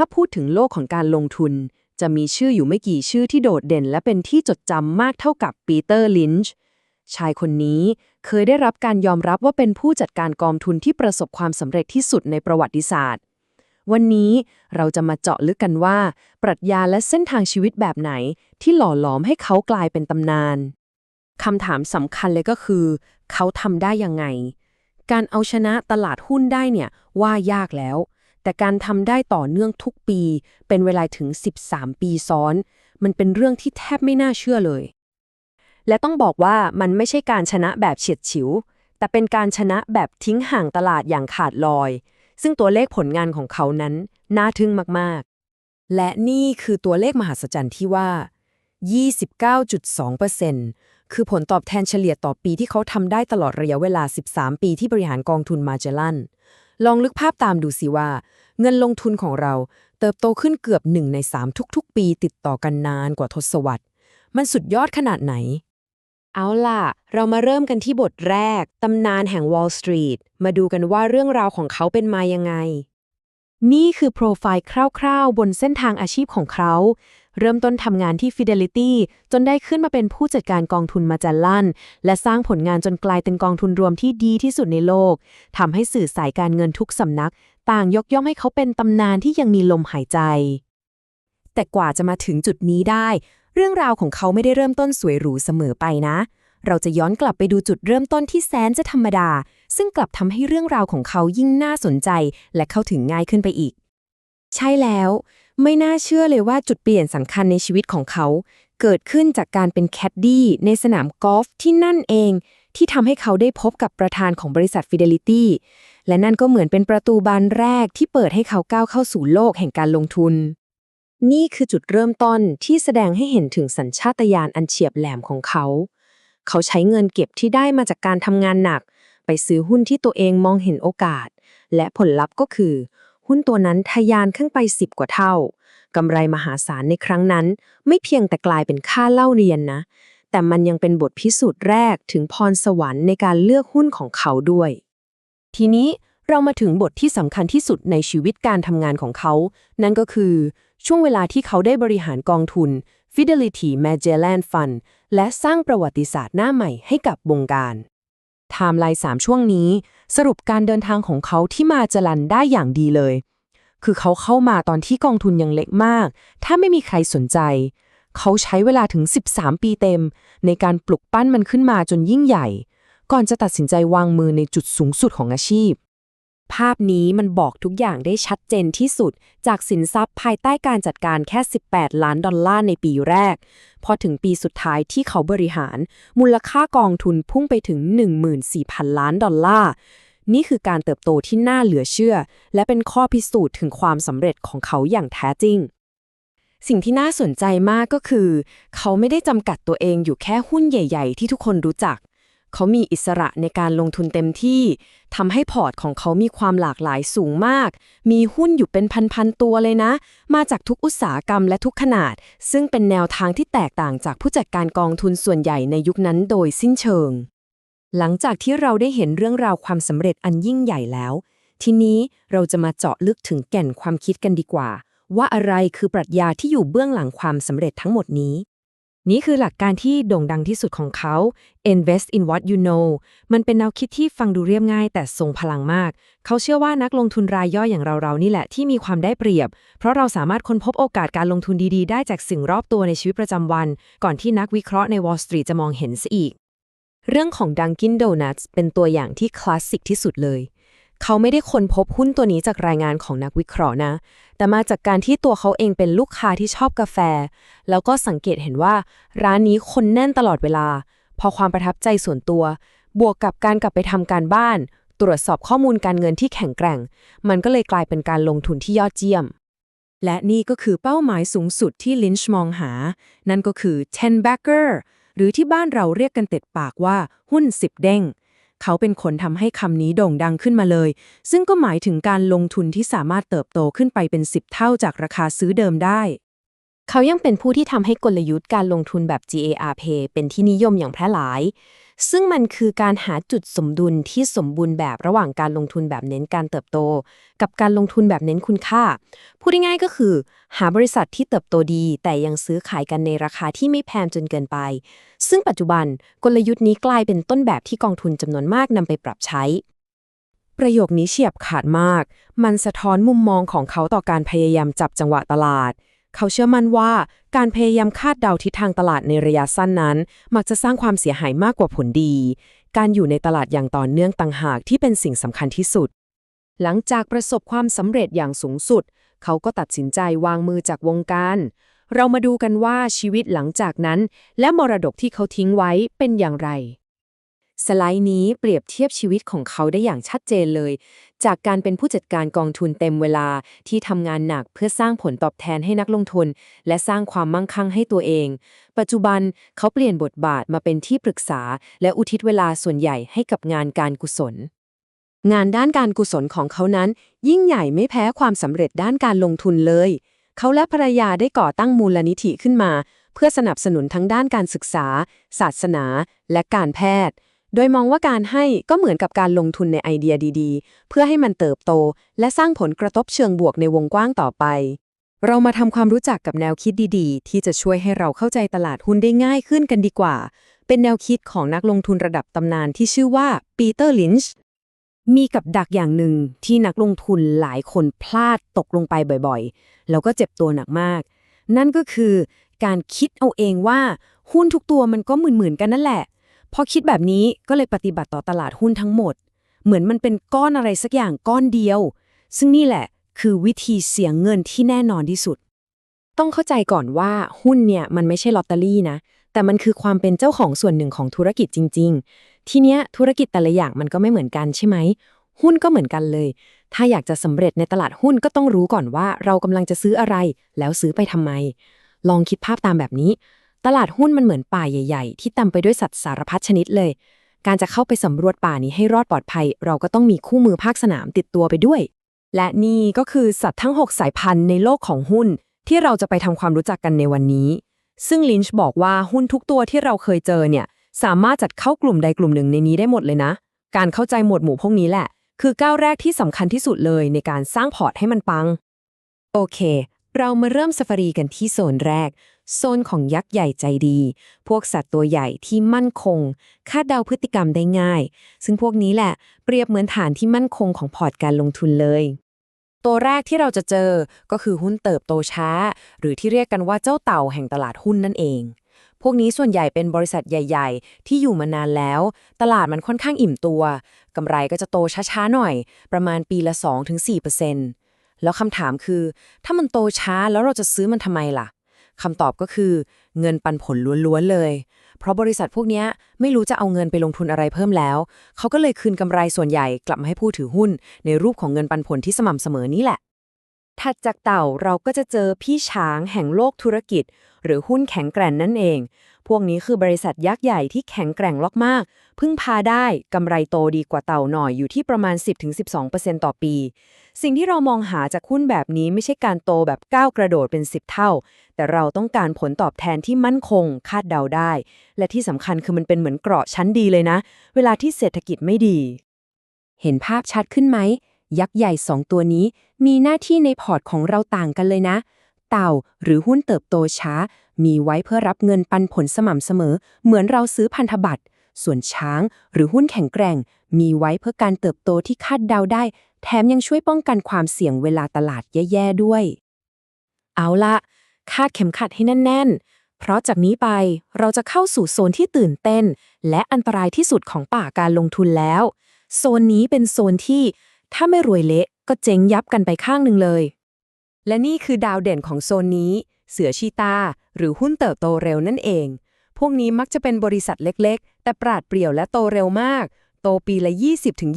ถ้าพูดถึงโลกของการลงทุน จะมีชื่ออยู่ไม่กี่ชื่อที่โดดเด่น และเป็นที่จดจำมากเท่ากับปีเตอร์ลินช์ชายคนนี้เคยได้รับการยอมรับว่าเป็นผู้จัดการกองทุนที่ประสบความสำเร็จที่สุดในประวัติศาสตร์ วันนี้เราจะมาเจาะลึกกันว่า ปรัชญาและเส้นทางชีวิตแบบไหน ที่หล่อหลอมให้เขากลายเป็นตำนานคำถามสำคัญเลยก็คือ เขาทำได้ยังไง การเอาชนะตลาดหุ้นได้เนี่ยว่ายากแล้ว แต่การทำได้ต่อเนื่องทุกปี เป็นเวลาถึง 13 ปีซ้อน มันเป็นเรื่องที่แทบไม่น่าเชื่อเลย และต้องบอกว่ามันไม่ใช่การชนะแบบเฉียดฉิว แต่เป็นการชนะแบบทิ้งห่างตลาดอย่างขาดลอย ซึ่งตัวเลขผลงานของเขานั้น น่าทึ่งมากๆ และนี่คือตัวเลขมหัศจรรย์ที่ว่า 29.2%คือผลตอบแทนเฉลี่ยต่อปีที่เขาทำได้ตลอดระยะเวลา 13 ปีที่บริหารกองทุนมาเจลัน ลองลึกภาพตามดูสิว่า เงินลงทุนของเราเติบโตขึ้นเกือบ1ใน3ทุกๆ ปีติดต่อกันนานกว่าทศวรรษ มันสุดยอดขนาดไหน เอาล่ะ เรามาเริ่มกันที่บทแรก ตำนานแห่ง Wall Street มาดูกันว่าเรื่องราวของเขาเป็นมายังไง นี่คือโปรไฟล์คร่าวๆ บนเส้นทางอาชีพของเขา เริ่มต้นทำงานที่ Fidelity จนได้ขึ้นมาเป็นผู้จัดการกองทุนมาจัลลัน และสร้างผลงานจนกลายเป็นกองทุนรวมที่ดีที่สุดในโลก ทำให้สื่อสายการเงินทุกสำนัก ต่างยกย่องให้เขาเป็นตำนานที่ยังมีลมหายใจ แต่กว่าจะมาถึงจุดนี้ได้ เรื่องราวของเขาไม่ได้เริ่มต้นสวยหรูเสมอไปนะ เราจะย้อนกลับไปดูจุดเริ่มต้นที่แสนจะธรรมดา ซึ่งกลับทำให้เรื่องราวของเขายิ่งน่าสนใจ และเข้าถึงง่ายขึ้นไปอีก ใช่แล้ว ไม่น่าเชื่อเลยว่าจุดเปลี่ยนสำคัญในชีวิตของเขา เกิดขึ้นจากการเป็นแคดดี้ในสนามกอล์ฟที่นั่นเอง ที่ทำให้เขาได้พบกับประธานของบริษัท Fidelity และนั่นก็เหมือนเป็นประตูบานแรกที่เปิดให้เขาก้าวเข้าสู่โลกแห่งการลงทุน นี่คือจุดเริ่มต้นที่แสดงให้เห็นถึงสัญชาตญาณอันเฉียบแหลมของเขา เขาใช้เงินเก็บที่ได้มาจากการทำงานหนัก ไปซื้อหุ้นที่ตัวเองมองเห็นโอกาส และผลลัพธ์ก็คือ หุ้นตัวนั้นทะยานขึ้นไป 10 กว่าเท่ากำไรมหาศาลในครั้งนั้น ไม่เพียงแต่กลายเป็นค่าเล่าเรียนนะ แต่มันยังเป็นบทพิสูจน์แรกถึงพรสวรรค์ในการเลือกหุ้นของเขาด้วย ทีนี้เรามาถึงบทที่สำคัญที่สุดในชีวิตการทำงานของเขา นั่นก็คือ ช่วงเวลาที่เขาได้บริหารกองทุน Fidelity Magellan Fund และสร้างประวัติศาสตร์หน้าใหม่ให้กับวงการ ไทม์ไลน์3ช่วงนี้ สรุปการเดินทางของเขาที่มาจรันได้อย่างดีเลย คือเขาเข้ามาตอนที่กองทุนยังเล็กมาก ถ้าไม่มีใครสนใจ เขาใช้เวลาถึง 13 ปีเต็ม ในการปลุกปั้นมันขึ้นมาจนยิ่งใหญ่ ก่อนจะตัดสินใจวางมือในจุดสูงสุดของอาชีพ ภาพนี้มันบอกทุกอย่างได้ชัดเจนที่สุด จากสินทรัพย์ภายใต้การจัดการแค่ 18 ล้านดอลลาร์ในปีแรก พอถึงปีสุดท้ายที่เขาบริหาร มูลค่ากองทุนพุ่งไปถึง 14,000 ล้านดอลลาร์ นี่คือการเติบโตที่น่าเหลือเชื่อ และเป็นข้อพิสูจน์ถึงความสำเร็จของเขาอย่างแท้จริง สิ่งที่น่าสนใจมากก็คือ เขาไม่ได้จำกัดตัวเองอยู่แค่หุ้นใหญ่ ๆ ที่ทุกคนรู้จัก เขามีอิสระในการลงทุนเต็มที่ทำให้พอร์ตของเขามีความหลากหลายสูงมาก มีหุ้นอยู่เป็นพันๆตัวเลยนะ มาจากทุกอุตสาหกรรมและทุกขนาด ซึ่งเป็นแนวทางที่แตกต่างจากผู้จัดการกองทุนส่วนใหญ่ในยุคนั้นโดยสิ้นเชิง หลังจากที่เราได้เห็นเรื่องราวความสำเร็จอันยิ่งใหญ่แล้ว ทีนี้เราจะมาเจาะลึกถึงแก่นความคิดกันดีกว่า ว่าอะไรคือปรัชญาที่อยู่เบื้องหลังความสำเร็จทั้งหมดนี้ นี่คือหลักการที่โด่งดังที่สุดของเขา invest in what you know มันเป็นแนวคิดที่ฟังดูเรียบง่าย แต่ทรงพลังมาก เขาเชื่อว่านักลงทุนรายย่อยอย่างเราๆนี่แหละที่มีความได้เปรียบ เพราะเราสามารถค้นพบโอกาสการลงทุนดีๆ ได้จากสิ่งรอบตัวในชีวิตประจำวัน ก่อนที่นักวิเคราะห์ใน Wall Street จะมองเห็นซะอีก เรื่องของ Dunkin' Donuts เป็นตัวอย่างที่คลาสสิกที่สุดเลย เขาไม่ได้ค้นพบหุ้นตัวนี้จากรายงานของนักวิเคราะห์นะ แต่มาจากการที่ตัวเขาเองเป็นลูกค้าที่ชอบกาแฟ แล้วก็สังเกตเห็นว่า ร้านนี้คนแน่นตลอดเวลา พอความประทับใจส่วนตัว บวกกับการกลับไปทำการบ้าน ตรวจสอบข้อมูลการเงินที่แข็งแกร่ง มันก็เลยกลายเป็นการลงทุนที่ยอดเยี่ยม และนี่ก็คือเป้าหมายสูงสุดที่ลินช์มองหา นั่นก็คือ 10 backer หรือที่บ้านเราเรียกกันต็ดปากว่าหุ้น 10 เด้ง เขาเป็นคนทำให้คำนี้โด่งดังขึ้นมาเลย ซึ่งก็หมายถึงการลงทุนที่สามารถเติบโตขึ้นไปเป็น 10 เท่าจากราคาซื้อเดิมได้ เขายังเป็นผู้ที่ทำให้กลยุทธ์การลงทุนแบบ GARP เป็นที่นิยมอย่างแพร่หลาย ซึ่งมันคือการหาจุดสมดุลที่สมบูรณ์แบบระหว่างการลงทุนแบบเน้นการเติบโต กับการลงทุนแบบเน้นคุณค่า พูดง่ายๆก็คือ หาบริษัทที่เติบโตดี แต่ยังซื้อขายกันในราคาที่ไม่แพงจนเกินไป ซึ่งปัจจุบันกลยุทธ์นี้กลายเป็นต้นแบบที่กองทุนจำนวนมากนำไปปรับใช้ประโยคนี้เฉียบขาดมาก มันสะท้อนมุมมองของเขาต่อการพยายามจับจังหวะตลาด เขาเชื่อมั่นว่าการพยายามคาดเดาทิศทางตลาดในระยะสั้นนั้น มักจะสร้างความเสียหายมากกว่าผลดี การอยู่ในตลาดอย่างต่อเนื่องต่างหากที่เป็นสิ่งสำคัญที่สุด หลังจากประสบความสำเร็จอย่างสูงสุด เขาก็ตัดสินใจวางมือจากวงการ เรามาดูกันว่าชีวิตหลังจากนั้น และมรดกที่เขาทิ้งไว้เป็นอย่างไร สไลด์นี้เปรียบเทียบชีวิตของเขาได้อย่างชัดเจนเลย จากการเป็นผู้จัดการกองทุนเต็มเวลาที่ทำงานหนักเพื่อสร้างผลตอบแทนให้นักลงทุน และสร้างความมั่งคั่งให้ตัวเอง ปัจจุบันเขาเปลี่ยนบทบาทมาเป็นที่ปรึกษา และอุทิศเวลาส่วนใหญ่ให้กับงานการกุศล งานด้านการกุศลของเขานั้น ยิ่งใหญ่ไม่แพ้ความสำเร็จด้านการลงทุนเลย เขาและภรรยาได้ก่อตั้งมูลนิธิขึ้นมา เพื่อสนับสนุนทั้งด้านการศึกษา ศาสนา และการแพทย์ โดยมองว่าการให้ก็เหมือนกับการลงทุนในไอเดียดีๆ เพื่อให้มันเติบโต และสร้างผลกระทบเชิงบวกในวงกว้างต่อไป เรามาทำความรู้จักกับแนวคิดดีๆ ที่จะช่วยให้เราเข้าใจตลาดหุ้นได้ง่ายขึ้นกันดีกว่า เป็นแนวคิดของนักลงทุนระดับตำนานที่ชื่อว่าปีเตอร์ลินช์มีกับดักอย่างหนึ่งที่นักลงทุนหลายคนพลาดตกลงไปบ่อยๆ แล้วก็เจ็บตัวหนักมาก นั่นก็คือการคิดเอาเองว่าหุ้นทุกตัวมันก็เหมือนๆกันนั่นแหละ พอคิดแบบนี้ก็เลยปฏิบัติต่อตลาดหุ้นทั้งหมด เหมือนมันเป็นก้อนอะไรสักอย่างก้อนเดียว ซึ่งนี่แหละคือวิธีเสียงเงินที่แน่นอนที่สุด ต้องเข้าใจก่อนว่าหุ้นเนี่ยมันไม่ใช่ลอตเตอรี่นะ แต่มันคือความเป็นเจ้าของส่วนหนึ่งของธุรกิจจริง ๆ ทีเนี้ยธุรกิจแต่ละอย่างมันก็ไม่เหมือนกันใช่ไหม หุ้นก็เหมือนกันเลย ถ้าอยากจะสำเร็จในตลาดหุ้นก็ต้องรู้ก่อนว่าเรากำลังจะซื้ออะไร แล้วซื้อไปทำไม ลองคิดภาพตามแบบนี้ ตลาดหุ้นมันเหมือนป่าใหญ่ ๆ ที่เต็มไปด้วยสัตว์สารพัดชนิดเลย การจะเข้าไปสำรวจป่านี้ให้รอดปลอดภัย เราก็ต้องมีคู่มือภาคสนามติดตัวไปด้วย และนี่ก็คือสัตว์ทั้ง 6 สายพันธุ์ในโลกของหุ้น ที่เราจะไปทำความรู้จักกันในวันนี้ ซึ่งลินช์บอกว่าหุ้นทุกตัวที่เราเคยเจอเนี่ยสามารถจัดเข้ากลุ่มใดกลุ่มหนึ่งในนี้ได้หมดเลยนะ การเข้าใจหมวดหมู่พวกนี้แหละ คือก้าวแรกที่สำคัญที่สุดเลยในการสร้างพอร์ตให้มันปัง โอเค เรามาเริ่มซาฟารีกันที่โซนแรก โซนของยักษ์ใหญ่ใจดี พวกสัตว์ตัวใหญ่ที่มั่นคง คาดเดาพฤติกรรมได้ง่าย ซึ่งพวกนี้แหละเปรียบเหมือนฐานที่มั่นคงของพอร์ตการลงทุนเลย ตัวแรกที่เราจะเจอก็คือหุ้นเติบโตช้า หรือที่เรียกกันว่าเจ้าเต่าแห่งตลาดหุ้นนั่นเองพวกนี้ส่วนใหญ่เป็นบริษัทใหญ่ ๆ ที่อยู่มานานแล้ว ตลาดมันค่อนข้างอิ่มตัว กำไรก็จะโตช้า ๆ หน่อย ประมาณปีละ 2-4% แล้วคำถามคือ ถ้ามันโตช้าแล้วเราจะซื้อมันทำไมล่ะคำตอบก็คือเงินปันผลล้วนๆเลย เพราะบริษัทพวกนี้ไม่รู้จะเอาเงินไปลงทุนอะไรเพิ่มแล้ว เขาก็เลยคืนกำไรส่วนใหญ่กลับมาให้ผู้ถือหุ้น ในรูปของเงินปันผลที่สม่ำเสมอนี่แหละ ถัดจากเต่าเราก็จะเจอพี่ช้างแห่งโลกธุรกิจ หรือหุ้นแข็งแกร่งนั่นเอง พวกนี้คือบริษัทยักษ์ใหญ่ที่แข็งแกร่งล็อกมาก พึ่งพาได้กำไรโตดีกว่าเต่าหน่อยอยู่ที่ประมาณ 10-12%ต่อปี สิ่งที่เรามองหาจากหุ้นแบบนี้ไม่ใช่การโตแบบก้าวกระโดดเป็น 10 เท่า แต่เราต้องการผลตอบแทนที่มั่นคง คาดเดาได้ และที่สำคัญคือมันเป็นเหมือนเกราะชั้นดีเลยนะ เวลาที่เศรษฐกิจไม่ดี เห็นภาพชัดขึ้นไหมยักษ์ใหญ่สองตัวนี้มีหน้าที่ในพอร์ตของเราต่างกันเลยนะ เต่าหรือหุ้นเติบโตช้า มีไว้เพื่อรับเงินปันผลสม่ำเสมอ เหมือนเราซื้อพันธบัตร ส่วนช้างหรือหุ้นแข็งแกร่ง มีไว้เพื่อการเติบโตที่คาดเดาได้ แถมยังช่วยป้องกันความเสี่ยงเวลาตลาดแย่ๆด้วย เอาละคาดเข็มขัดให้แน่น ๆ เพราะจากนี้ไปเราจะเข้าสู่โซนที่ตื่นเต้น และอันตรายที่สุดของป่าการลงทุนแล้ว โซนนี้เป็นโซนที่ ถ้าไม่รวยเละก็เจ๊งยับกันไปข้างหนึ่งเลย และนี่คือดาวเด่นของโซนนี้ เสือชีตา หรือหุ้นเติบโตเร็วนั่นเอง พวกนี้มักจะเป็นบริษัทเล็กๆ แต่ปราดเปรี่ยวและโตเร็วมาก โตปีละ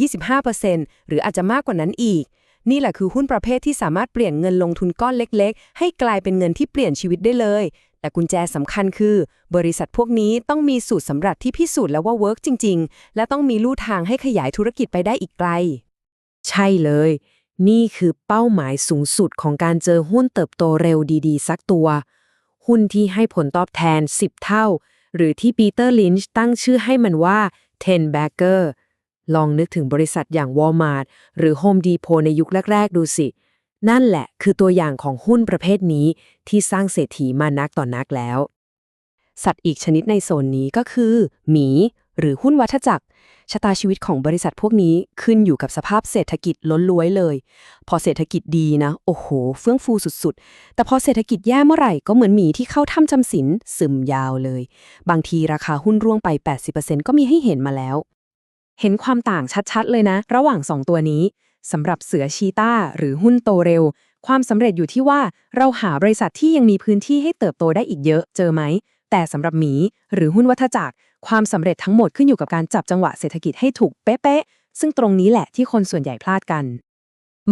20-25%หรืออาจจะมากกว่านั้นอีก นี่แหละคือหุ้นประเภทที่สามารถเปลี่ยนเงินลงทุนก้อนเล็ก ๆ ให้กลายเป็นเงินที่เปลี่ยนชีวิตได้เลย แต่กุญแจสำคัญคือ บริษัทพวกนี้ต้องมีสูตรสำหรับที่พิสูจน์แล้วว่าเวิร์กจริง ๆ และต้องมีลู่ทางให้ขยายธุรกิจไปได้อีกไกล ใช่เลย นี่คือเป้าหมายสูงสุดของการเจอหุ้นเติบโตเร็วดีๆ สักตัว หุ้นที่ให้ผลตอบแทน 10 เท่า หรือที่ปีเตอร์ลินช์ตั้งชื่อให้มันว่า10 bagger ลองนึกถึงบริษัทอย่าง Walmart หรือ Home Depot ในยุคแรก ๆ ดูสิ นั่นแหละคือตัวอย่างของหุ้นประเภทนี้ที่สร้างเศรษฐีมานักต่อนนักแล้ว สัตว์อีกชนิดในโซนนี้ก็คือ หมี หรือหุ้นวัฏจักร ชะตาชีวิตของบริษัทพวกนี้ขึ้นอยู่กับสภาพเศรษฐกิจล้นล้วยเลย พอเศรษฐกิจดีนะ โอ้โห เฟื่องฟูสุดๆ แต่พอเศรษฐกิจแย่เมื่อไหร่ก็เหมือนหมีที่เข้าถ้ำจำศีลซึมยาวเลย บางทีราคาหุ้นร่วงไป 80%ก็มีให้เห็นมาแล้ว เห็นความต่างชัดๆ เลยนะ ระหว่าง 2 ตัวนี้สำหรับเสือชีต้าหรือหุ้นโตเร็ว ความสำเร็จอยู่ที่ว่าเราหาบริษัทที่ยังมีพื้นที่ให้เติบโตได้อีกเยอะเจอไหม แต่สำหรับหมี หรือหุ้นวัฏจักร ความสำเร็จทั้งหมดขึ้นอยู่กับการจับจังหวะเศรษฐกิจให้ถูกเป๊ะๆซึ่งตรงนี้แหละที่คนส่วนใหญ่พลาดกัน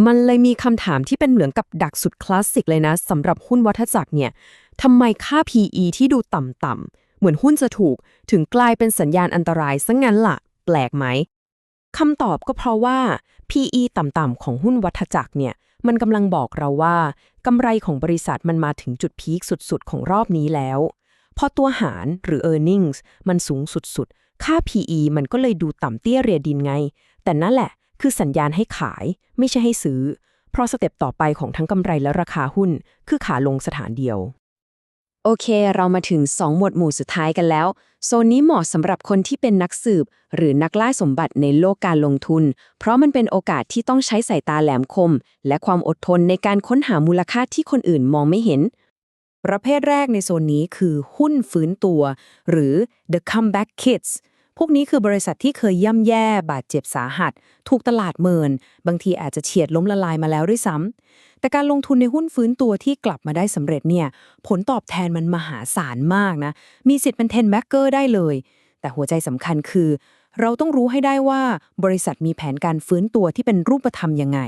มันเลยมีคำถามที่เป็นเหมือนกับดักสุดคลาสสิกเลยนะสำหรับหุ้นวัฏจักรเนี่ยทำไมค่า PE ที่ดูต่ำๆเหมือนหุ้นจะถูก ถึงกลายเป็นสัญญาณอันตรายซะงั้นล่ะ แปลกไหมคำตอบก็เพราะว่า PE ต่ำๆของหุ้นวัฏจักรเนี่ย มันกำลังบอกเราว่ากำไรของบริษัทมันมาถึงจุดพีคสุดๆ ของรอบนี้แล้ว พอตัวหารหรือ earnings มันสูงสุดๆ ค่า PE มันก็เลยดูต่ำเตี้ยเรียดินไง แต่นั่นแหละ คือสัญญาณให้ขายไม่ใช่ให้ซื้อ เพราะสเต็ปต่อไปของทั้งกำไรและราคาหุ้น คือขาลงสถานเดียว โอเค เรามาถึง 2 หมวดหมู่สุดท้ายกันแล้ว โซนนี้เหมาะสำหรับคนที่เป็นนักสืบ หรือนักล่าสมบัติในโลกการลงทุน เพราะมันเป็นโอกาสที่ต้องใช้สายตาแหลมคม และความอดทนในการค้นหามูลค่าที่คนอื่นมองไม่เห็น ประเภทแรกในโซนนี้คือหุ้นฟื้นตัว หรือ the comeback kids พวกนี้คือบริษัทที่เคยย่ำแย่บาดเจ็บสาหัส ถูกตลาดเมิน บางทีอาจจะเฉียดล้มละลายมาแล้วด้วยซ้ำแต่การลงทุนในหุ้นฟื้นตัวที่กลับมาได้สำเร็จเนี่ย ผลตอบแทนมันมหาศาลมากนะ มีสิทธิ์เป็น10 backer ได้เลย แต่หัวใจสำคัญคือ เราต้องรู้ให้ได้ว่าบริษัทมีแผนการฟื้นตัวที่เป็นรูปธรรมยังไง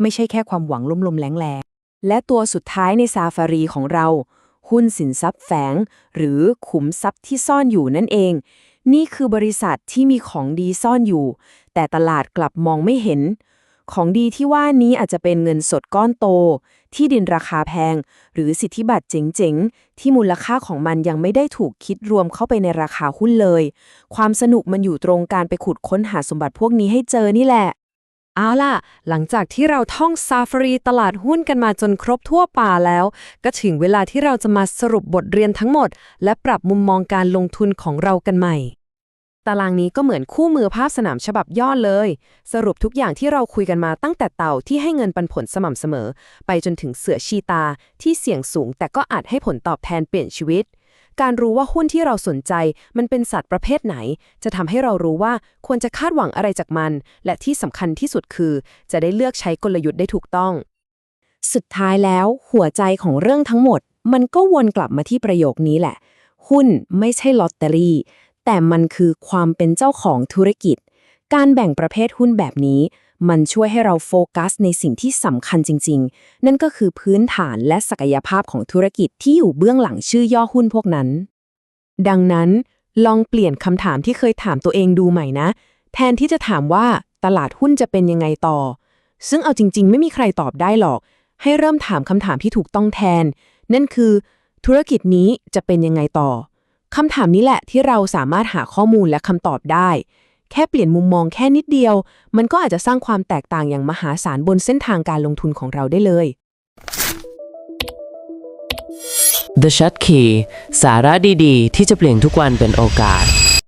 ไม่ใช่แค่ความหวังลมๆแรงๆ และตัวสุดท้ายในซาฟารีของเรา หุ้นสินทรัพย์แฝง หรือขุมทรัพย์ที่ซ่อนอยู่นั่นเอง นี่คือบริษัทที่มีของดีซ่อนอยู่ แต่ตลาดกลับมองไม่เห็น ของดีที่ว่านี้อาจจะเป็นเงินสดก้อนโต ที่ดินราคาแพง หรือสิทธิบัตรเจ๋งๆ ที่มูลค่าของมันยังไม่ได้ถูกคิดรวมเข้าไปในราคาหุ้นเลย ความสนุกมันอยู่ตรงการไปขุดค้นหาสมบัติพวกนี้ให้เจอนี่แหละ เอาล่ะ หลังจากที่เราท่องซาฟารีตลาดหุ้นกันมาจนครบทั่วป่าแล้ว ก็ถึงเวลาที่เราจะมาสรุปบทเรียนทั้งหมด และปรับมุมมองการลงทุนของเรากันใหม่ ตารางนี้ก็เหมือนคู่มือภาพสนามฉบับย่อเลย สรุปทุกอย่างที่เราคุยกันมาตั้งแต่เต่าที่ให้เงินปันผลสม่ำเสมอ ไปจนถึงเสือชีตาที่เสี่ยงสูงแต่ก็อาจให้ผลตอบแทนเปลี่ยนชีวิต การรู้ว่าหุ้นที่เราสนใจ มันเป็นสัตว์ประเภทไหน จะทำให้เรารู้ว่าควรจะคาดหวังอะไรจากมัน และที่สำคัญที่สุดคือ จะได้เลือกใช้กลยุทธ์ได้ถูกต้อง สุดท้ายแล้วหัวใจของเรื่องทั้งหมด มันก็วนกลับมาที่ประโยคนี้แหละ หุ้นไม่ใช่ลอตเตอรี่ แต่มันคือความเป็นเจ้าของธุรกิจ การแบ่งประเภทหุ้นแบบนี้ มันช่วยให้เราโฟกัสในสิ่งที่สำคัญจริง ๆ นั่นก็คือพื้นฐานและศักยภาพของธุรกิจที่อยู่เบื้องหลังชื่อย่อหุ้นพวกนั้น ดังนั้น ลองเปลี่ยนคำถามที่เคยถามตัวเองดูใหม่นะ แทนที่จะถามว่าตลาดหุ้นจะเป็นยังไงต่อ ซึ่งเอาจริง ๆ ไม่มีใครตอบได้หรอก ให้เริ่มถามคำถามที่ถูกต้องแทน นั่นคือ ธุรกิจนี้จะเป็นยังไงต่อคำถามนี้แหละที่เราสามารถหาข้อมูลและคำตอบได้ แค่เปลี่ยนมุมมองแค่นิดเดียว มันก็อาจจะสร้างความแตกต่างอย่างมหาศาลบนเส้นทางการลงทุนของเราได้เลย The Shut Key สาระดีๆ ที่จะเปลี่ยนทุกวันเป็นโอกาส